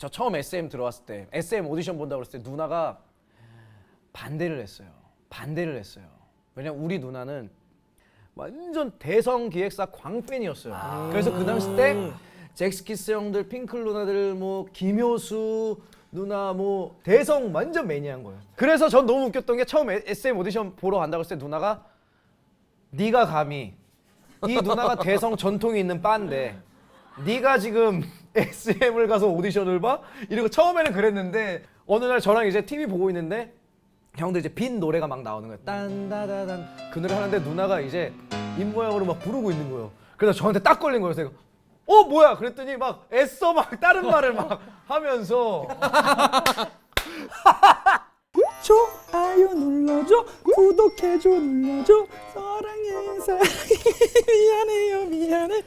저 처음 SM 들어왔을 때 SM 오디션 본다고 그랬을 때 누나가 반대를 했어요. 반대를 했어요. 왜냐면 우리 누나는 완전 대성 기획사 광팬이었어요. 그래서 그 당시 때 잭스키스 형들, 핑클 누나들, 뭐 김효수 누나 뭐 대성 완전 매니아인 거예요. 그래서 전 너무 웃겼던 게 처음 SM 오디션 보러 간다고 했을 때 누나가 네가 감히 이 누나가 대성 전통이 있는 바인데 네가 지금 SM을 가서 오디션을 봐? 이러고 처음에는 그랬는데 어느 날 저랑 이제 TV 보고 있는데 형들 이제 빈 노래가 막 나오는 거예요. 딴다다단 그 노래 하는데 누나가 이제 입 모양으로 막 부르고 있는 거예요. 그래서 저한테 딱 걸린 거예요. 그래서 어 뭐야? 그랬더니 막 애써 막 다른 말을 막 하면서 좋아요 눌러줘 구독해줘 눌러줘 사랑해 사랑해 미안해요 미안해.